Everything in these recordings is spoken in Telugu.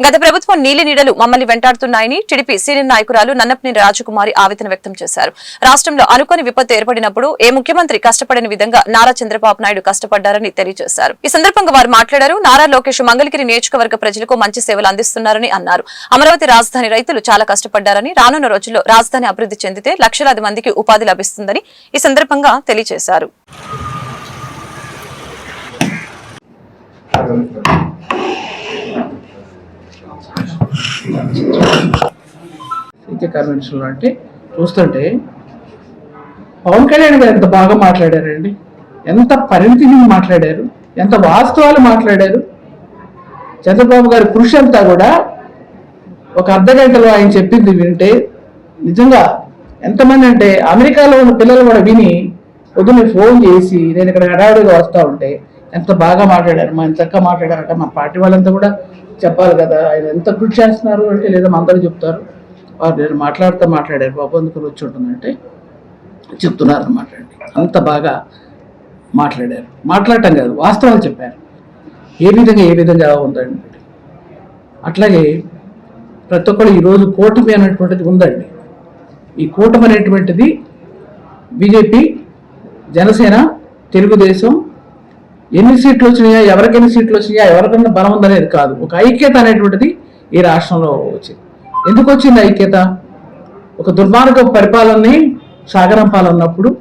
గత ప్రభుత్వం నీలి నీడలు మమ్మల్ని వెంటాడుతున్నాయని టీడీపీ సీనియర్ నాయకురాలు నన్నపనేని రాజకుమారి ఆవేదన వ్యక్తం చేశారు. రాష్ట్రంలో అనుకోని విపత్తు ఏర్పడినప్పుడు ఏ ముఖ్యమంత్రి కష్టపడని విధంగా నారా చంద్రబాబు నాయుడు కష్టపడ్డారని తెలియజేశారు. ఈ సందర్భంగా వారు మాట్లాడారు నారా లోకేష్ మంగళగిరి నియోజకవర్గ ప్రజలకు మంచి సేవలు అందిస్తున్నారని అన్నారు. అమరావతి రాజధాని రైతులు చాలా కష్టపడ్డారని రానున్న రోజుల్లో రాజధాని అభివృద్ధి చెందితే లక్షలాది మందికి ఉపాధి లభిస్తుందని ఈ సందర్భంగా తెలియజేశారు. సీకే కన్వెన్షన్లో అంటే చూస్తుంటే పవన్ కళ్యాణ్ గారు ఎంత బాగా మాట్లాడారండి. ఎంత పరిణితిని మాట్లాడారు. ఎంత వాస్తవాలు మాట్లాడారు. చంద్రబాబు గారి కృషి అంతా కూడా ఒక అర్ధ గంటలో ఆయన చెప్పింది వింటే నిజంగా ఎంతమంది అంటే అమెరికాలో ఉన్న పిల్లలు కూడా విని పొద్దున్నే ఫోన్ చేసి నేను ఇక్కడ హడావుడిగా వస్తూ ఉంటే ఎంత బాగా మాట్లాడారు మా చక్కగా మాట్లాడారంటే మా పార్టీ వాళ్ళంతా కూడా చెప్పాలి కదా ఆయన ఎంత కృషి చేస్తున్నారు అంటే లేదా మా అందరూ చెప్తారు. వారు నేను మాట్లాడుతూ మాట్లాడారు బాబు అందుకు వచ్చి ఉంటుందంటే చెప్తున్నారు అనమాట అంత బాగా మాట్లాడారు. మాట్లాడటం కాదు వాస్తవాలు చెప్పారు. ఏ విధంగా ఏ విధంగా ఉందండి? అట్లాగే ప్రతి ఒక్కరు ఈరోజు కూటమి అనేటువంటిది ఉందండి. ఈ కూటమి అనేటువంటిది బీజేపీ జనసేన తెలుగుదేశం ఎన్ని సీట్లు వచ్చినాయా ఎవరికి ఎన్ని సీట్లు వచ్చినాయా ఎవరికన్నా బలం ఉందనేది కాదు. ఒక ఐక్యత అనేటువంటిది ఈ రాష్ట్రంలో వచ్చింది. ఎందుకు వచ్చింది ఐక్యత? ఒక దుర్మార్గ పరిపాలనని సాగరం పాలన్నప్పుడు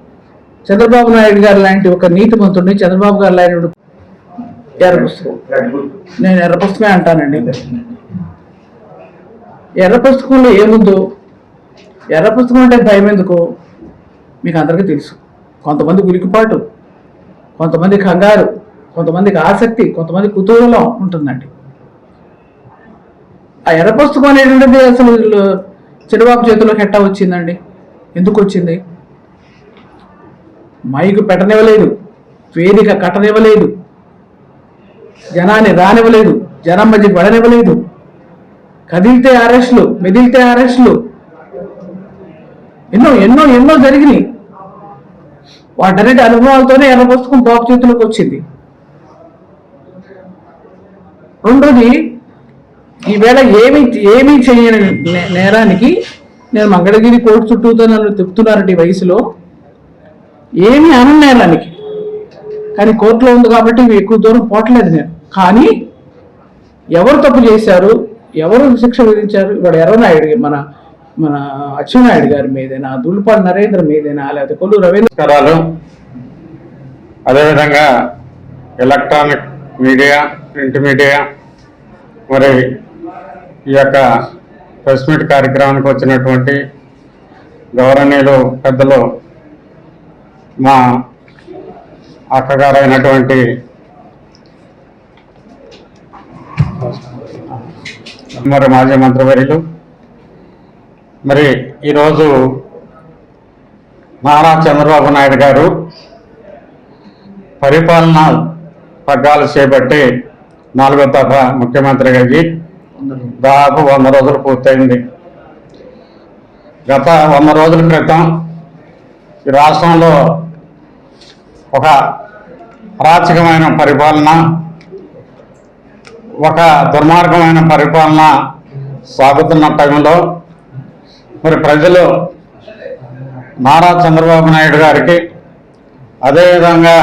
చంద్రబాబు నాయుడు గారు లాంటి ఒక నీతిమంతుడిని చంద్రబాబు గారు లాంటి ఎర్ర పుస్తకం. నేను ఎర్ర పుస్తకమే అంటానండి. ఎర్ర పుస్తకంలో ఏముందో ఎర్ర పుస్తకం అంటే భయం ఎందుకు మీకు అందరికీ తెలుసు. కొంతమంది గురికిపాటు కొంతమంది కంగారు కొంతమందికి ఆసక్తి కొంతమంది కుతూహలం ఉంటుందండి. ఆ ఎర్ర పుస్తకం అనేటువంటిది అసలు చిన్నబాబు చేతిలో ఎట్టా వచ్చిందండి? ఎందుకు వచ్చింది? మైకు పెట్టనివ్వలేదు వేదిక కట్టనివ్వలేదు జనాన్ని రానివ్వలేదు జనం మధ్యకి పడనివ్వలేదు కదిలితే అరెస్టులు మెదిలితే అరెస్టులు. ఎన్నో ఎన్నో ఎన్నో జరిగినాయి. వాటన్నిటి అనుభవాలతోనే ఎర్ర పుస్తకం బాబు చేతులకు వచ్చింది. రెండోది ఈవేళ ఏమి ఏమీ చేయని నే- నేరానికి నేను మంగళగిరి కోర్టు చుట్టూతో నన్ను తిప్పుతున్నారట ఈ వయసులో. ఏమీ అన నేరానికి. కానీ కోర్టులో ఉంది కాబట్టి ఇవి ఎక్కువ దూరం పోవట్లేదు నేను. కానీ ఎవరు తప్పు చేశారు? ఎవరు శిక్ష విధించారు? ఇవాడు ఎర్రనాయుడు మన మన అచ్చెన్నాయుడు గారి మీదేనా? దుల్పాడు నరేంద్ర మీదేనా? లేకపోతే కొల్లు రవీంద్ర అదేవిధంగా ఎలక్ట్రానిక్ మీడియా ప్రింట్ మీడియా మరి ఈ యొక్క ప్రెస్ మీట్ కార్యక్రమానికి వచ్చినటువంటి గౌరవనీయులు పెద్దలు మా అక్కగారు అయినటువంటి మరి మాజీ మంత్రివర్యులు. మరి ఈరోజు నారా చంద్రబాబు నాయుడు గారు పరిపాలన పగ్గాలు చేపట్టి నాలుగో తరఫ ముఖ్యమంత్రిగా అయ్యి దాదాపు వంద రోజులు పూర్తయింది. గత వంద రోజుల క్రితం ఈ రాష్ట్రంలో ఒక అరాచకమైన పరిపాలన ఒక దుర్మార్గమైన పరిపాలన సాగుతున్న టైంలో మరి ప్రజలు నారా చంద్రబాబు నాయుడు గారికి అదేవిధంగా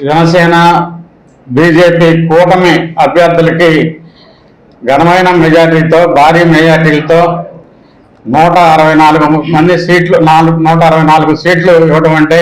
జనసేన బీజేపీ కూటమి అభ్యర్థులకి ఘనమైన మెజార్టీతో భారీ మెజార్టీలతో నూట అరవై నాలుగు మంది సీట్లు నాలుగు నూట అరవై నాలుగు సీట్లు ఇవ్వడం అంటే